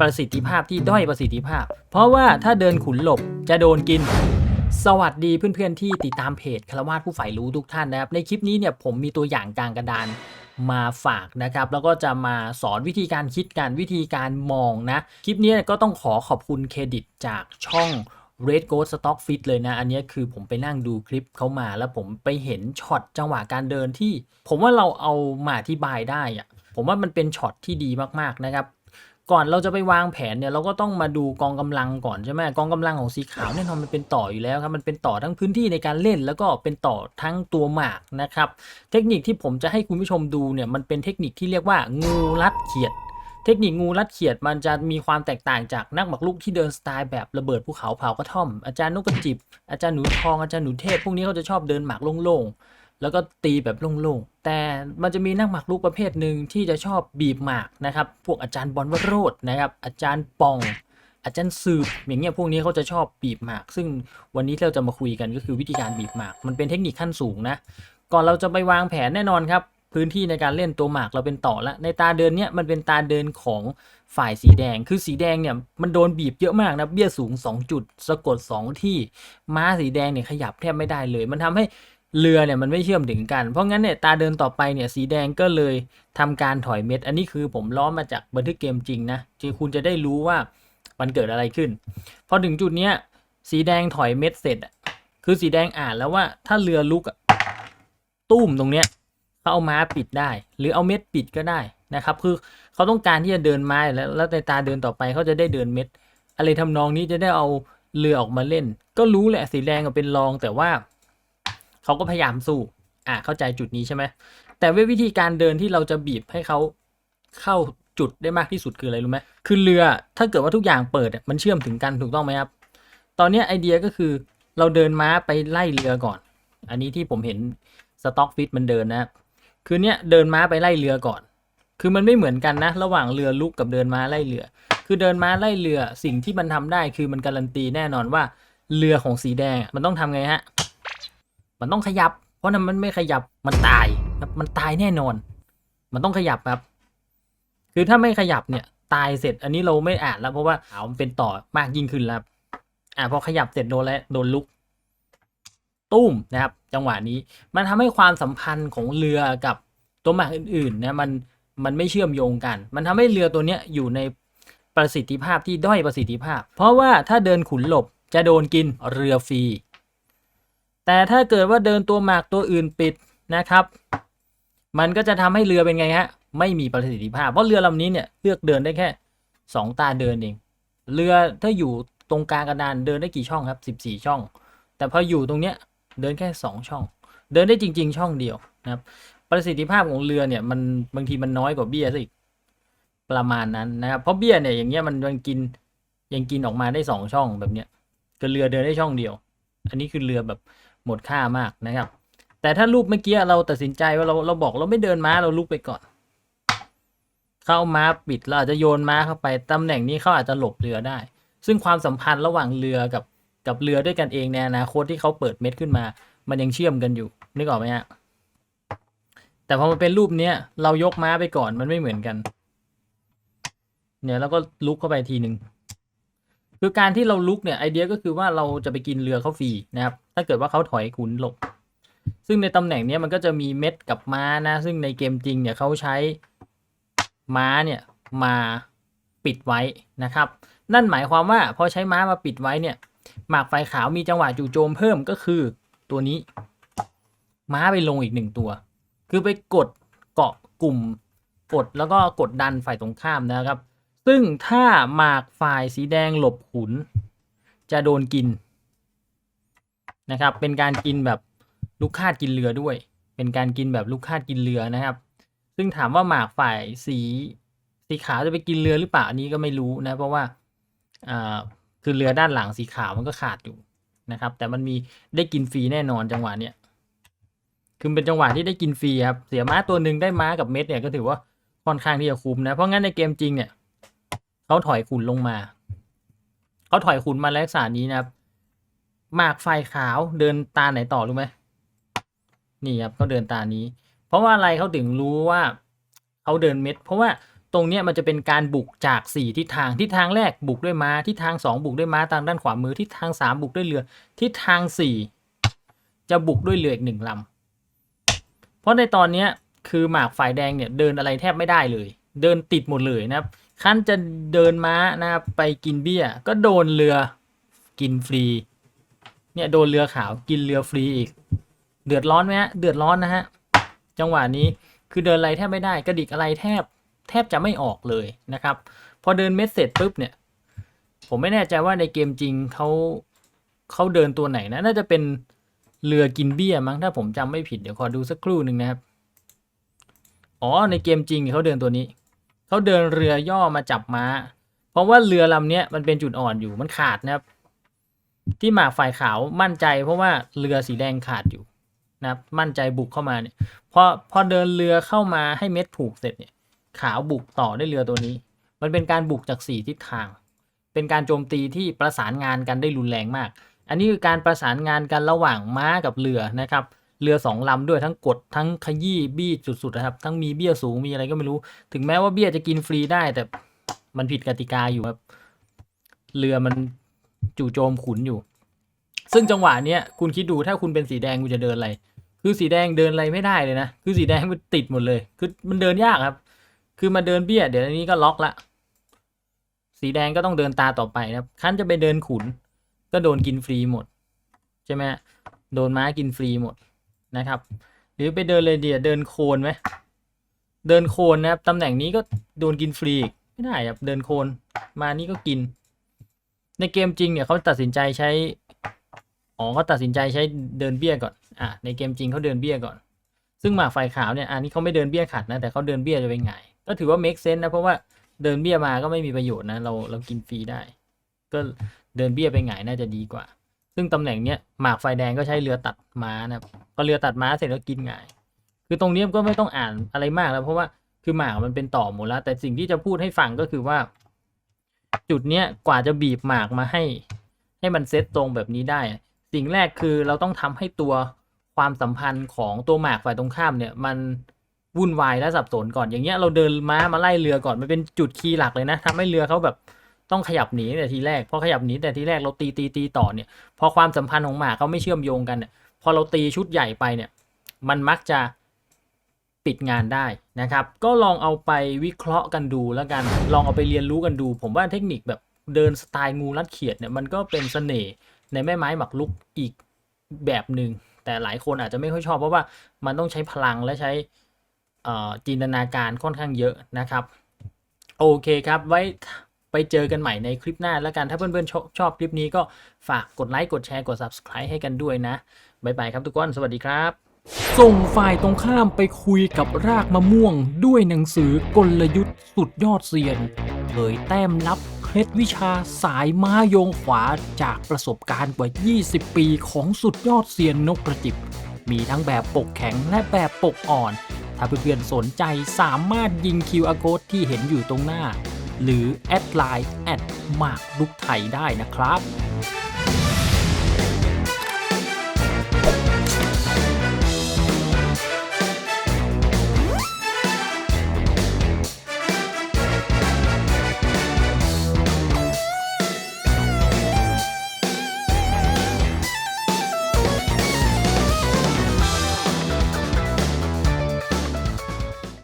ประสิทธิภาพที่ด้อยประสิทธิภาพ เพราะว่าถ้าเดินขุนหลบจะโดนกิน สวัสดีเพื่อนๆที่ติดตามเพจคารวาสผู้ใฝ่รู้ทุกท่านนะครับ ในคลิปนี้เนี่ยผมมีตัวอย่างกลางกระดานมาฝากนะครับ แล้วก็จะมาสอนวิธีการคิดการวิธีการมองนะ คลิปนี้ก็ต้องขอขอบคุณเครดิตจากช่อง Red g o s t Stock Fit เลยนะ อันนี้คือผมไปนั่งดูคลิปเขามา แล้วผมไปเห็นช็อตจังหวะการเดินที่ ผมว่าเราเอามาอธิบายได้อะผมว่ามันเป็นช็อตที่ดีมากๆนะครับ ก่อนเราจะไปวางแผนเนี่ยเราก็ต้องมาดูกองกำลังก่อนใช่ไหมกองกำลังของสีขาวแน่นอนมันเป็นต่ออยู่แล้วครับมันเป็นต่อทั้งพื้นที่ในการเล่น แล้วก็เป็นต่อทั้งตัวหมากนะครับเทคนิคที่ผมจะให้คุณผู้ชมดูเนี่ยมันเป็นเทคนิคที่เรียกว่างูรัดเขียดเทคนิคงูรัดเขียดมันจะมีความแตกต่างจากนักหมากรุกที่เดินสไตล์แบบระเบิดภูเขาเผากระท่อม อาจารย์นกกระจิบอาจารย์หนูทองอาจารย์หนูเทพพวกนี้เขาจะชอบเดินหมากโล่งๆ แล้วก็ตีแบบโล่งๆ แต่มันจะมีนักหมากรุกประเภทหนึ่งที่จะชอบบีบหมากนะครับ พวกอาจารย์บอลวโรดนะครับ อาจารย์ปอง อาจารย์สืบ อย่างเงี้ยพวกนี้เขาจะชอบบีบหมาก ซึ่งวันนี้เราจะมาคุยกันก็คือวิธีการบีบหมาก มันเป็นเทคนิคขั้นสูงนะ ก่อนเราจะไปวางแผนแน่นอนครับ พื้นที่ในการเล่นตัวหมากเราเป็นต่อแล้วในตาเดินเนี้ยมันเป็นตาเดินของฝ่ายสีแดง คือสีแดงเนี่ยมันโดนบีบเยอะมากนะ เบี้ยสูง 2 จุด สะกด 2 ที่ ม้าสีแดงเนี่ยขยับแทบไม่ได้เลย มันทำให้ เรือเนี่ยมันไม่เชื่อมถึงกัน เพราะงั้นเนี่ยตาเดินต่อไปเนี่ยสีแดงก็เลยทำการถอยเม็ด อันนี้คือผมล้อมาจากบันทึกเกมจริงนะที่คุณจะได้รู้ว่ามันเกิดอะไรขึ้น พอถึงจุดเนี้ยสีแดงถอยเม็ดเสร็จอะคือสีแดงอ่านแล้วว่าถ้าเรือลุกตุ้มตรงเนี้ยเขาเอาม้าปิดได้ หรือเอาเม็ดปิดก็ได้นะครับ คือเขาต้องการที่จะเดินม้าแล้วแล้วในตาเดินต่อไปเขาจะได้เดินเม็ด อะไรทำนองนี้จะได้เอาเรือออกมาเล่น ก็รู้แหละสีแดงก็เป็นรองแต่ว่า เขาก็พยายามสู้อะเข้าใจจุดนี้ใช่ไหมแต่วิธีการเดินที่เราจะบีบให้เขาเข้าจุดได้มากที่สุดคืออะไรรู้ไหมคือเรือถ้าเกิดว่าทุกอย่างเปิดมันเชื่อมถึงกันถูกต้องไหมครับ ตอนนี้ไอเดียก็คือเราเดินม้าไปไล่เรือก่อน อันนี้ที่ผมเห็นสต็อกฟิตมันเดินนะคือเนี้ยเดินม้าไปไล่เรือก่อน คือมันไม่เหมือนกันนะ ระหว่างเรือลุกกับเดินม้าไล่เรือ คือเดินม้าไล่เรือสิ่งที่มันทำได้คือมันการันตีแน่นอนว่าเรือของสีแดงมันต้องทำไงฮะ มันต้องขยับ เพราะนั้นมันไม่ขยับมันตายครับมันตายแน่นอน มันต้องขยับครับ คือถ้าไม่ขยับเนี่ย ตายเสร็จ อันนี้เราไม่อ่านแล้ว เพราะว่าขาวมันเป็นต่อมากยิ่งขึ้นแล้วอ่าพอขยับเสร็จโดนแล้วโดนลุก ตุ้มนะครับ จังหวะนี้ มันทำให้ความสัมพันธ์ของเรือกับตัวหมากอื่นๆนะมันมันไม่เชื่อมโยงกัน มันทำให้เรือตัวเนี้ยอยู่ในประสิทธิภาพที่ด้อยประสิทธิภาพ เพราะว่าถ้าเดินขุนหลบจะโดนกินเรือฟรี แต่ถ้าเกิดว่าเดินตัวหมากตัวอื่นปิดนะครับ มันก็จะทำให้เรือเป็นไงฮะไม่มีประสิทธิภาพ เพราะเรือลำนี้เนี่ยเลือกเดินได้แค่สองตาเดินเองเรือถ้าอยู่ตรงกลางกระดานเดินได้กี่ช่องครับสิบสี่ช่อง แต่พออยู่ตรงเนี้ยเดินแค่สองช่อง เดินได้จริง ๆ ช่องเดียวนะครับ ประสิทธิภาพของเรือเนี่ยมันบางทีมันน้อยกว่าเบี้ยซะอีกประมาณนั้นนะครับ เพราะเบี้ยเนี่ยอย่างเงี้ยมันมันกินยังกินออกมาได้สองช่องแบบเนี้ยก็เรือเดินได้ช่องเดียว อันนี้คือเรือแบบ หมดค่ามากนะครับ แต่ถ้ารูปเมื่อกี้เราตัดสินใจว่าเราเราบอกเราไม่เดินม้าเราลุกไปก่อน เข้าม้าปิดเราอาจจะโยนม้าเข้าไปตำแหน่งนี้เขาอาจจะหลบเรือได้ ซึ่งความสัมพันธ์ระหว่างเรือกับกับเรือด้วยกันเองในอนาคตที่เขาเปิดเม็ดขึ้นมา มันยังเชื่อมกันอยู่นึกออกไหมฮะแต่พอมันเป็นรูปเนี้ยเรายกม้าไปก่อนมันไม่เหมือนกัน เนี่ยแล้วก็ลุกเข้าไปทีหนึ่ง คือการที่เราลุกเนี่ยไอเดียก็คือว่าเราจะไปกินเรือเขาฟรีนะครับ ถ้าเกิดว่าเขาถอยขุนหลบ ซึ่งในตำแหน่งนี้มันก็จะมีเม็ดกับม้านะ ซึ่งในเกมจริงเนี่ยเขาใช้ม้าเนี่ยมาปิดไว้นะครับ นั่นหมายความว่าพอใช้ม้ามาปิดไว้เนี่ย หมากไฟขาวมีจังหวะจู่โจมเพิ่มก็คือตัวนี้ ม้าไปลงอีกหนึ่งตัว คือไปกดเกาะกลุ่มกดแล้วก็กดดันฝ่ายตรงข้ามนะครับ ซึ่งถ้าหมากฝ่ายสีแดงหลบขุน จะโดนกินนะครับ เป็นการกินแบบลูกคาดกินเรือด้วย เป็นการกินแบบลูกคาดกินเรือนะครับ ซึ่งถามว่าหมากฝ่ายสีสีขาวจะไปกินเรือหรือเปล่าอันนี้ก็ไม่รู้นะ เพราะว่าอ่าคือเรือด้านหลังสีขาวมันก็ขาดอยู่นะครับ แต่มันมีได้กินฟรีแน่นอนจังหวะเนี้ยคือเป็นจังหวะที่ได้กินฟรีครับ เสียม้าตัวหนึ่งได้ม้ากับเม็ดเนี่ยก็ถือว่าค่อนข้างที่จะคุ้มนะ เพราะงั้นในเกมจริงเนี่ย เขาถอยขุนลงมา เขาถอยขุนมาลักษณะนี้นะครับหมากไฟขาวเดินตาไหนต่อรู้ไหมนี่ครับเขาเดินตานี้ เพราะว่าอะไรเขาถึงรู้ว่าเขาเดินเม็ด เพราะว่าตรงเนี้ยมันจะเป็นการบุกจาก4ทิศทางทิศทางแรกบุกด้วยม้าทิศทาง 2 บุกด้วยม้าทางด้านขวามือทิศทาง 3 บุกด้วยเรือทิศทาง 4 จะบุกด้วยเรืออีกหนึ่งลำเพราะในตอนเนี้ยคือหมากฝ่ายแดงเนี่ยเดินอะไรแทบไม่ได้เลย เดินติดหมดเลยนะครับ ขั้นจะเดินม้านะครับไปกินเบี้ย ก็โดนเรือกินฟรี เนี่ยโดนเรือขาวกินเรือฟรีอีก เดือดร้อนไหมฮะเดือดร้อนนะฮะจังหวะนี้คือเดินอะไรแทบไม่ได้กระดิกอะไรแทบแทบจะไม่ออกเลยนะครับ พอเดินเม็ดเสร็จปุ๊บเนี่ย ผมไม่แน่ใจว่าในเกมจริงเขาเขาเดินตัวไหนนะ น่าจะเป็นเรือกินเบี้ยมั้งถ้าผมจำไม่ผิดเดี๋ยวขอดูสักครู่หนึ่งนะครับ อ๋อในเกมจริงเขาเดินตัวนี้ เขาเดินเรือย่อมาจับม้า เพราะว่าเรือลำเนี้ยมันเป็นจุดอ่อนอยู่มันขาดนะครับ ที่หมากฝ่ายขาวมั่นใจ เพราะว่าเรือสีแดงขาดอยู่นะครับมั่นใจบุกเข้ามาเนี่ยพอพอเดินเรือเข้ามาให้เม็ดผูกเสร็จเนี่ย ขาวบุกต่อด้วยเรือตัวนี้ มันเป็นการบุกจากสี่ทิศทาง เป็นการโจมตีที่ประสานงานกันได้รุนแรงมาก อันนี้คือการประสานงานกันระหว่างม้ากับเรือนะครับ เรือสองลำด้วยทั้งกดทั้งขยี้บี้สุดๆนะครับ ทั้งมีเบี้ยสูงมีอะไรก็ไม่รู้ ถึงแม้ว่าเบี้ยจะกินฟรีได้ แต่มันผิดกติกาอยู่ครับ เรือมันจู่โจมขุนอยู่ ซึ่งจังหวะเนี้ยคุณคิดดูถ้าคุณเป็นสีแดงคุณจะเดินอะไร คือสีแดงเดินอะไรไม่ได้เลยนะ คือสีแดงมันติดหมดเลย คือมันเดินยากครับ คือมาเดินเบี้ย เดี๋ยวนี้ก็ล็อกละ สีแดงก็ต้องเดินตาต่อไปนะครับคันจะไปเดินขุน ก็โดนกินฟรีหมด ใช่ไหมโดนม้ากินฟรีหมด นะครับ หรือไปเดินเลยเดียเดินโคนไหมเดินโคนนะครับตำแหน่งนี้ก็โดนกินฟรีอีกไม่ได้ครับเดินโคนมานี่ก็กิน ในเกมจริงเนี่ยเขาตัดสินใจใช้อ๋อเขาตัดสินใจใช้เดินเบี้ยก่อนอะในเกมจริงเขาเดินเบี้ยก่อน ซึ่งหมากไฟขาวเนี่ยอันนี้เขาไม่เดินเบี้ยขัดนะแต่เขาเดินเบี้ยจะเป็นไงก็ถือว่า make sense นะเพราะว่าเดินเบี้ยมาก็ไม่มีประโยชน์นะเราเรากินฟรีได้ ก็เดินเบี้ยไปไงน่าจะดีกว่า ซึ่งตำแหน่งเนี้ยหมากไฟแดงก็ใช้เรือตัดม้านะครับพอเรือตัดม้าเสร็จก็กินไงาย คือตรงนี้ก็ไม่ต้องอ่านอะไรมากแล้ว เพราะว่าคือหมากมันเป็นต่อหมดแล้วแต่สิ่งที่จะพูดให้ฟังก็คือว่า จุดเนี้ยกว่าจะบีบหมากมาให้ ให้มันเซตตรงแบบนี้ได้ สิ่งแรกคือเราต้องทำให้ตัวความสัมพันธ์ของตัวหมากฝ่ายตรงข้ามเนี่ย มันวุ่นวายและสับสนก่อนอย่างเงี้ยเราเดินม้ามาไล่เรือก่อนมันเป็นจุดคีย์หลักเลยนะทำให้เรือเขาแบบ ต้องขยับหนีแต่ทีแรกพอขยับหนีแต่ทีแรกเราตีตีตีต่อเนี่ย พอความสัมพันธ์ของหมากเขาไม่เชื่อมโยงกันเนี่ยพอเราตีชุดใหญ่ไปเนี่ยมันมักจะปิดงานได้นะครับ ก็ลองเอาไปวิเคราะห์กันดูแล้วกัน ลองเอาไปเรียนรู้กันดู ผมว่าเทคนิคแบบเดินสไตล์งูรัดเขียดเนี่ยมันก็เป็นเสน่ห์ในแม่ไม้หมักลุกอีกแบบหนึ่งแต่หลายคนอาจจะไม่ค่อยชอบเพราะว่ามันต้องใช้พลังและใช้จินตนาการค่อนข้างเยอะนะครับ โอเคครับไว้ ไปเจอกันใหม่ในคลิปหน้าแล้วกัน ถ้าเพื่อนๆชอบชอบคลิปนี้ก็ฝากกดไลค์ กดแชร์ กด subscribe ให้กันด้วยนะบ๊ายบายครับทุกคน สวัสดีครับ ส่งฝ่ายตรงข้ามไปคุยกับรากมะม่วง ด้วยหนังสือกลยุทธ์สุดยอดเซียนเผยแต้มลับเคล็ดวิชาสายม้าโยงขวาจากประสบการณ์กว่า 20 ปีของสุดยอดเซียนนกกระจิบ มีทั้งแบบปกแข็งและแบบปกอ่อน ถ้าเพื่อนๆสนใจสามารถยิง QR code ที่เห็นอยู่ตรงหน้า หรือแอดไลน์แอดหมากลุกไทยได้นะครับ